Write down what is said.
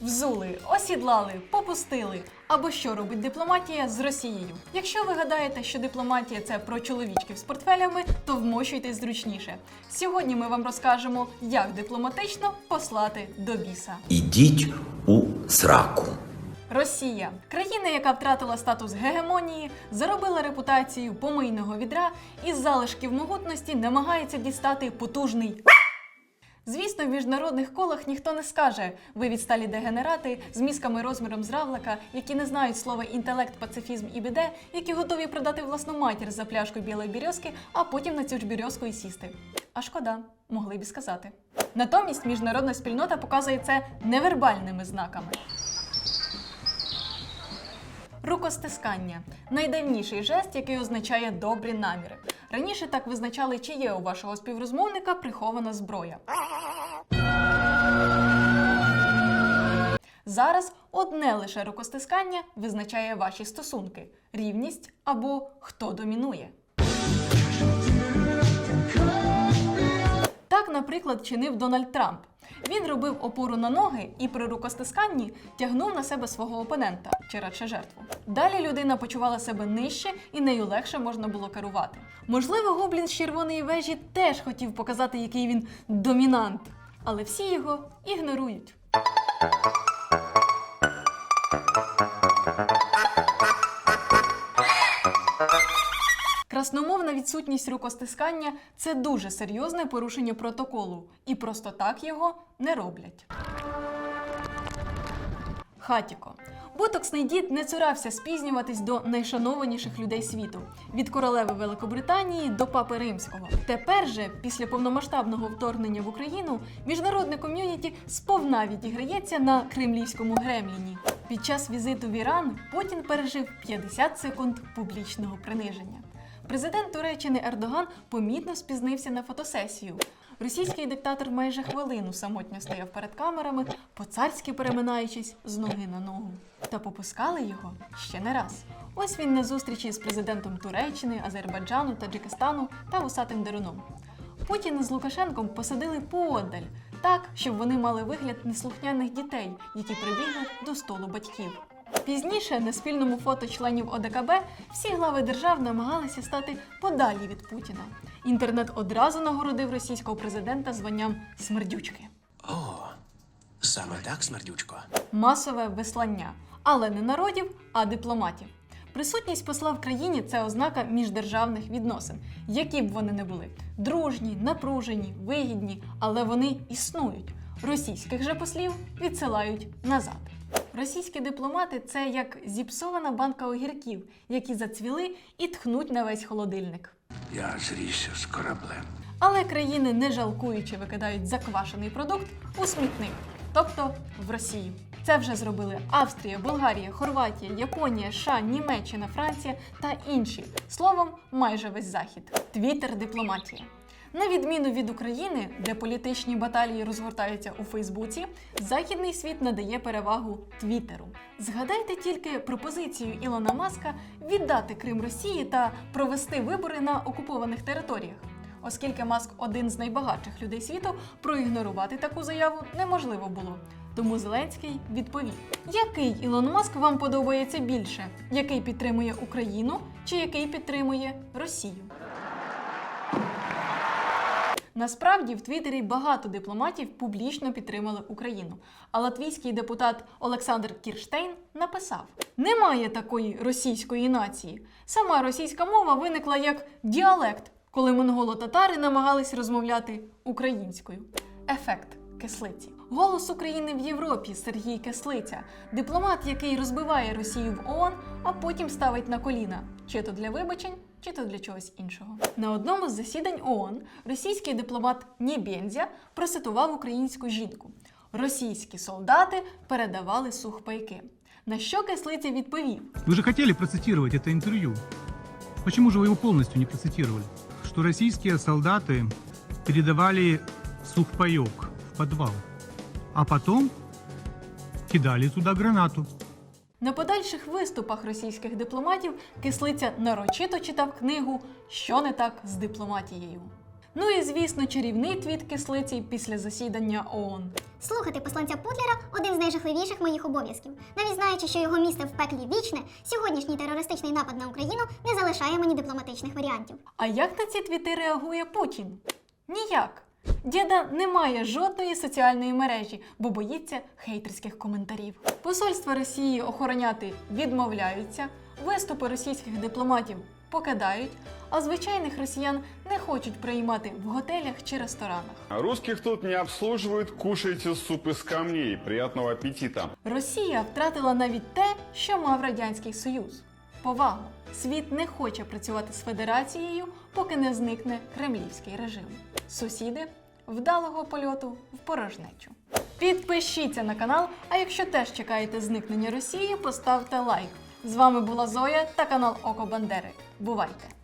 взули, осідлали, попустили. Або що робить дипломатія з Росією? Якщо ви гадаєте, що дипломатія це про чоловічків з портфелями, то вмощуйтесь зручніше. Сьогодні ми вам розкажемо, як дипломатично послати до біса. Ідіть у сраку. Росія країна, яка втратила статус гегемонії, заробила репутацію помийного відра і з залишків могутності намагається дістати потужний. Звісно, в міжнародних колах ніхто не скаже ви відсталі дегенерати з мізками розміром з равлика, які не знають слова інтелект, пацифізм і біде, які готові продати власну матір за пляшку білої бірьозки, а потім на цю ж бірьозку і сісти. А шкода, могли б і сказати. Натомість міжнародна спільнота показує це невербальними знаками. Рукостискання найдавніший жест, який означає добрі наміри. Раніше так визначали, чи є у вашого співрозмовника прихована зброя. Зараз одне лише рукостискання визначає ваші стосунки: рівність або хто домінує. Так, наприклад, чинив Дональд Трамп. Він робив опору на ноги і при рукостисканні тягнув на себе свого опонента, чи радше жертву. Далі людина почувала себе нижче і нею легше можна було керувати. Можливо, гоблін з червоної вежі теж хотів показати, який він домінант, але всі його ігнорують. Красномовна відсутність рукостискання це дуже серйозне порушення протоколу, і просто так його не роблять. Хатіко. Ботоксний дід не цурався спізнюватись до найшанованіших людей світу від королеви Великобританії до папи римського. Тепер же, після повномасштабного вторгнення в Україну, міжнародне ком'юніті сповна відіграється на кремлівському гремліні. Під час візиту в Іран Путін пережив 50 секунд публічного приниження. Президент Туреччини Ердоган помітно спізнився на фотосесію. Російський диктатор майже хвилину самотньо стояв перед камерами, по-царськи переминаючись з ноги на ногу. Та попускали його ще не раз. Ось він на зустрічі з президентом Туреччини, Азербайджану, Таджикистану та вусатим деруном. Путін з Лукашенком посадили поодаль, так, щоб вони мали вигляд неслухняних дітей, які прибігли до столу батьків. Пізніше на спільному фото членів ОДКБ всі глави держав намагалися стати подалі від Путіна. Інтернет одразу нагородив російського президента званням смердючки. О, саме так, смердючко. Масове вислання, але не народів, а дипломатів. Присутність посла в країні це ознака міждержавних відносин, які б вони не були дружні, напружені, вигідні, але вони існують. Російських же послів відсилають назад. Російські дипломати це як зіпсована банка огірків, які зацвіли і тхнуть на весь холодильник. Я зрісся з кораблем. Але країни, не жалкуючи, викидають заквашений продукт у смітник, тобто в Росію. Це вже зробили Австрія, Болгарія, Хорватія, Японія, США, Німеччина, Франція та інші. Словом, майже весь захід. Твіттер дипломатія. На відміну від України, де політичні баталії розгортаються у Фейсбуці, західний світ надає перевагу Твіттеру. Згадайте тільки пропозицію Ілона Маска віддати Крим Росії та провести вибори на окупованих територіях. Оскільки Маск один з найбагатших людей світу, проігнорувати таку заяву неможливо було. Тому Зеленський відповів: який Ілон Маск вам подобається більше? Який підтримує Україну чи який підтримує Росію? Насправді в Твіттері багато дипломатів публічно підтримали Україну. А латвійський депутат Олександр Кірштейн написав: немає такої російської нації. Сама російська мова виникла як діалект, коли монголо-татари намагались розмовляти українською. Ефект кислиці. Голос України в Європі Сергій Кислиця, дипломат, який розбиває Росію в ООН, а потім ставить на коліна, чи то для вибачень, чи то для чогось іншого. На одному з засідань ООН російський дипломат Нєбєнзя процитував українську жінку: російські солдати передавали сухпайки. На що кислиця відповів: Вы же хотели процитировать это интервью. Почему же вы его полностью не процитировали? Что российские солдаты передавали сухпайок в подвал, а потом кидали туда гранату. На подальших виступах російських дипломатів кислиця нарочито читав книгу Що не так з дипломатією. Ну і звісно, чарівний твіт кислиці після засідання ООН. Слухати посланця Путлера один з найжахливіших моїх обов'язків. Навіть знаючи, що його місце в пеклі вічне, сьогоднішній терористичний напад на Україну не залишає мені дипломатичних варіантів. А як на ці твіти реагує Путін? Ніяк. Діда не має жодної соціальної мережі, бо боїться хейтерських коментарів. Посольства Росії охороняти відмовляються, виступи російських дипломатів покидають, а звичайних росіян не хочуть приймати в готелях чи ресторанах. А Русских тут не обслуживают, кушайте суп из камней. Приятного аппетита. Росія втратила навіть те, що мав Радянський Союз. Повагу. Світ не хоче працювати з Федерацією, поки не зникне кремлівський режим. Сусіди вдалого польоту в порожнечу. Підпишіться на канал, а якщо теж чекаєте зникнення Росії, поставте лайк. З вами була Зоя та канал Око Бандери. Бувайте!